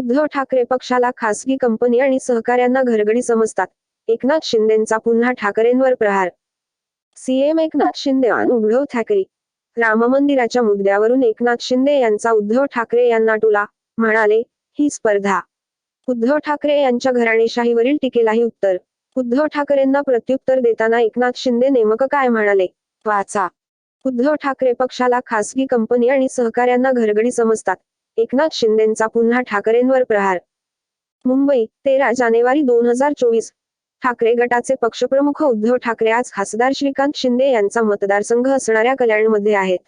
उद्धव ठाकरे पक्षाला खासगी कंपनी आणि सहकार्यांना घरगडी समजतात. एकनाथ शिंदेंचा पुन्हा ठाकरेंवर प्रहार. सीएम एकनाथ शिंदे आणि उद्धव ठाकरे. राम मंदिराच्या मुद्द्यावरून एकनाथ शिंदे यांचा उद्धव ठाकरे यांना टोला म्हणाले ही स्पर्धा. उद्धव ठाकरे यांच्या घराणेशाहीवरील टीकेलाही उत्तर. उद्धव ठाकरेंना प्रत्युत्तर देताना एकनाथ शिंदे नेमकं काय म्हणाले? वाचा. उद्धव ठाकरे पक्षाला खासगी कंपनी आणि सहकार्यांना घरगडी समजतात. एकनाथ शिंदेचा पुन्हा ठाकरेंवर प्रहार. मुंबई तेरा जानेवारी दोन हजार चोवीस. ठाकरे गटाचे पक्षप्रमुख उद्धव ठाकरे आज खासदार श्रीकांत शिंदे यांचा मतदारसंघ असणाऱ्या कल्याणमध्ये आहेत.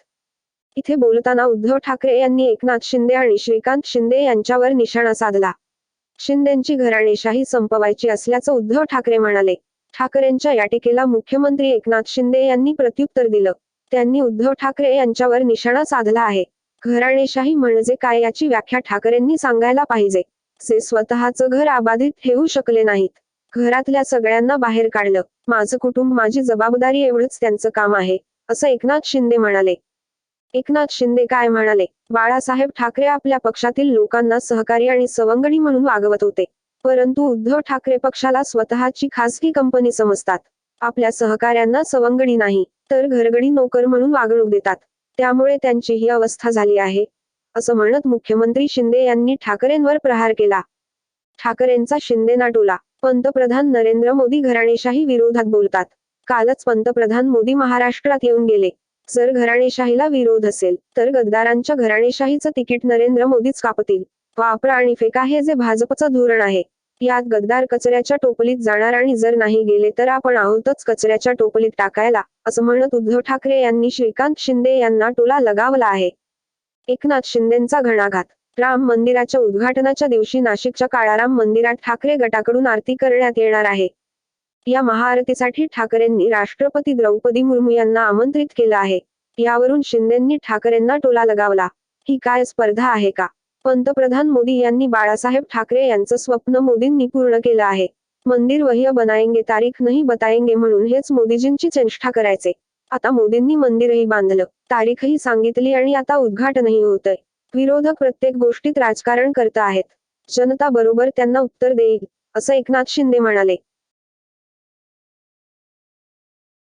इथे बोलताना उद्धव ठाकरे यांनी एकनाथ शिंदे आणि श्रीकांत शिंदे यांच्यावर निशाणा साधला. शिंदेंची घराणेशाही संपवायची असल्याचं उद्धव ठाकरे म्हणाले. ठाकरेंच्या या टीकेला मुख्यमंत्री एकनाथ शिंदे यांनी प्रत्युत्तर दिलं. त्यांनी उद्धव ठाकरे यांच्यावर निशाणा साधला आहे. घराणेशाही म्हणजे काय याची व्याख्या ठाकरेंनी सांगायला पाहिजे. जे स्वतःचं घर अबाधित ठेवू शकले नाहीत. घरातल्या सगळ्यांना बाहेर काढलं. माझं कुटुंब माझी जबाबदारी एवढंच त्यांचं काम आहे असं एकनाथ शिंदे म्हणाले. एकनाथ शिंदे काय म्हणाले? बाळासाहेब ठाकरे आपल्या पक्षातील लोकांना सहकारी आणि सवंगडी म्हणून वागवत होते. परंतु उद्धव ठाकरे पक्षाला स्वतःची खासगी कंपनी समजतात. आपल्या सहकाऱ्यांना सवंगडी नाही तर घरगडी नोकर म्हणून वागणूक देतात. त्यामुळे त्यांची ही अवस्था झाली आहे असं म्हणत मुख्यमंत्री शिंदे यांनी ठाकरेंवर प्रहार केला. ठाकरेंचा शिंदेना टोला पंतप्रधान नरेंद्र मोदी घराणेशाही विरोधात बोलतात. कालच पंतप्रधान मोदी महाराष्ट्रात येऊन गेले. जर घराणेशाहीला विरोध असेल तर गद्दारांच्या घराणेशाहीचं तिकीट नरेंद्र मोदीच कापतील. वापरा आणि फेका हे जे भाजपचं धोरण आहे यात गद्दार कचऱ्याच्या टोपलीत जाणार आणि जर नाही गेले तर आपण आहोतच कचऱ्याच्या टोपलीत टाकायला असं म्हणत उद्धव ठाकरे यांनी श्रीकांत शिंदे यांना टोला लगावला आहे. एकनाथ शिंदेंचा घणाघात राम मंदिराच्या उद्घाटनाच्या दिवशी नाशिकच्या काळाराम मंदिरात ठाकरे गटाकडून आरती करण्यात येणार आहे. या महाआरतीसाठी ठाकरेंनी राष्ट्रपती द्रौपदी मुर्मू यांना आमंत्रित केलं आहे. यावरून शिंदेंनी ठाकरेंना टोला लगावला. ही काय स्पर्धा आहे का? पंतप्रधान मोदी यांनी बाळासाहेब ठाकरे यांचं स्वप्न मोदींनी पूर्ण केलं आहे. मंदिर वह्य बनायंगे तारीख नाही बताएंगे म्हणून हेच मोदीजींची चेष्टा करायचे. आता मोदींनी मंदिरही बांधलं. तारीखही सांगितली आणि आता उद्घाटनही होतंय. विरोधक प्रत्येक गोष्टीत राजकारण करत आहेत. जनता बरोबर त्यांना उत्तर देईल असं एकनाथ शिंदे म्हणाले.